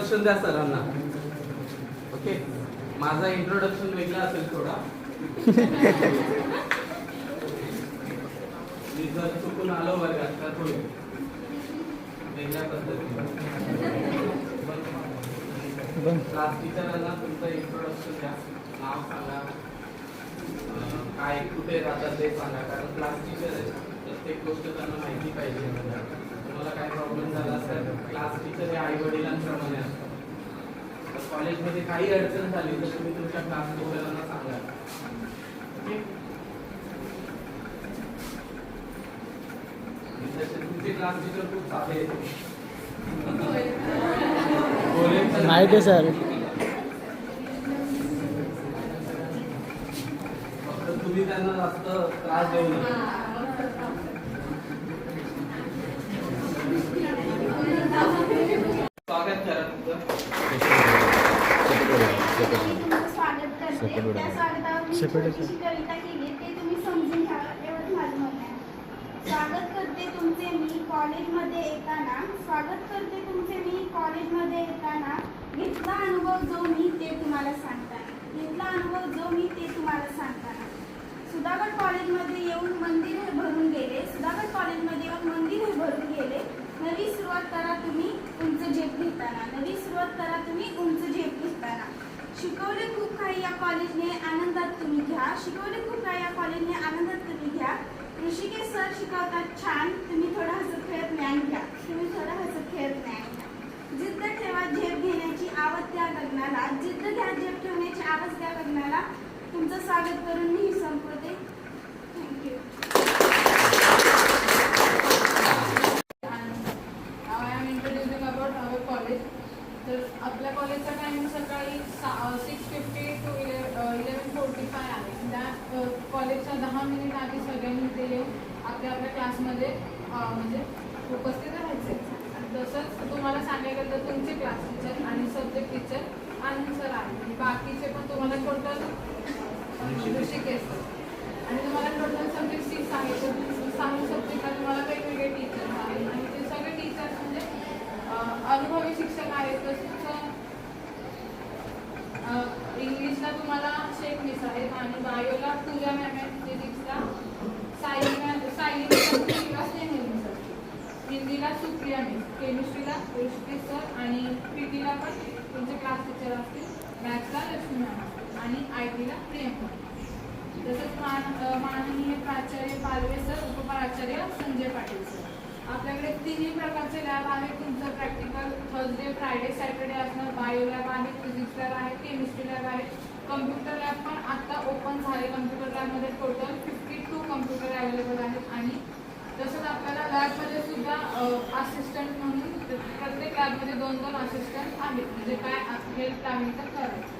Introduction द्या सरांना. Okay माझा इंट्रोडक्शन वेगळा असेल थोडा. मी जर चुकून आलो वर्गात तर थोडी. वेगळ्या पद्धतीने. क्लास टीचरांना तुमचं इंट्रोडक्शन द्या. नाव सांगा. काय कुठे राहतात ते सांगा. कारण क्लास टीचर आहे. प्रत्येक गोष्ट त्यांना माहिती पाहिजे. तुम्हाला काय प्रॉब्लेम झाला असेल क्लास टीचर हे आई वडिलांप्रमाणे असतात तर कॉलेजमध्ये काही अडचण झाली तर तुम्ही तुमच्या क्लास टीचरांना सांगा. तुमचे क्लास टीचर खूप साधे आहे सर तुम्ही त्यांना जास्त त्रास देऊ नका स्वागत करा तुमचं स्वागत करते त्या स्वागतावर मी सेपरेट आहे. छोटीशी कविता केली ते तुम्ही समजून घ्यावं एवढंच माझं म्हणणं आहे स्वागत करते तुमचे मी कॉलेजमध्ये येताना. स्वागत करते तुमचे मी कॉलेजमध्ये येताना. घेतला अनुभव जो मी ते तुम्हाला सांगताना. घेतला अनुभव जो मी ते तुम्हाला सांगताना. सुधागड कॉलेजमध्ये येऊन मंदिर हे भरून गेले. सुधागड कॉलेजमध्ये येऊन मंदिर हे भरून गेले. नवी सुरुवात करा तुम्ही उंच झेप घेताना. नवी सुरुवात करा तुम्ही उंच झेप घेताना. शिकवले खूप काही या कॉलेजने आनंदात तुम्ही घ्या. शिकवले खूप काही या कॉलेजने आनंदात तुम्ही घ्या. ऋषिकेश सर शिकवतात छान. तुम्ही थोडं हसत खेळत ज्ञान घ्या. तुम्ही थोडं हसत खेळत ज्ञान घ्या. जिद्द ठेवा झेप घेण्याची आवड त्या लग्नाला. जिद्द घ्या झेप ठेवण्याची आवड त्या लग्नाला. तुमचं स्वागत करून मी संपवते. तर आपल्या कॉलेजचा टायमिंग सकाळी six fifty to eleven forty five आहे. त्या कॉलेजच्या दहा मिनिट आधी सगळ्यांनी ते येऊन आपल्या आपल्या क्लासमध्ये म्हणजे उपस्थित राहायचे. तसंच तुम्हाला सांगायचं तर तुमचे क्लास टीचर आणि सब्जेक्ट टीचर आनंद सर आहे बाकीचे पण तुम्हाला टोटल ऋषिकेश म्हणजे आणि तुम्हाला टोटल सब्जेक्ट सिक्स आहे तर सहा सब्जेक्टला तुम्हाला वेगवेगळे टीचर्स आहेत. आणि ते सगळे टीचर्स म्हणजे अनुभवी शिक्षक इंग्लिशला तुम्हाला शेख मिस आहेत आणि बायोला पूजा मॅम आहेत फिजिक्सला सायली मॅम सायली किंवा स्नेहल मिस आहेत. हिंदीला सुप्रिया मिस केमिस्ट्रीला ऋषिकेश सर आणि पीटीला पण तुमचे क्लास टीचर असतील मॅथ्सला लक्ष्मी मॅम आणि आय टीला प्रियंका. तसंच मान माननीय प्राचार्य पालवे सर उपप्राचार्य संजय पाटील सर आपल्याकडे तिन्ही प्रकारचे लॅब आहेत. तुमचं प्रॅक्टिकल थर्सडे फ्रायडे सॅटर्डे असणार बायो लॅब आहे फिजिक्स लॅब आहे केमिस्ट्री लॅब आहे. कम्प्युटर लॅब पण आता ओपन झाले. कम्प्युटर लॅबमध्ये total fifty two computer available आहेत. आणि तसंच आपल्याला लॅबमध्ये सुद्धा असिस्टंट म्हणून प्रत्येक लॅबमध्ये दोन दोन असिस्टंट आहेत. म्हणजे काय हेल्प लागेल तर करायचं.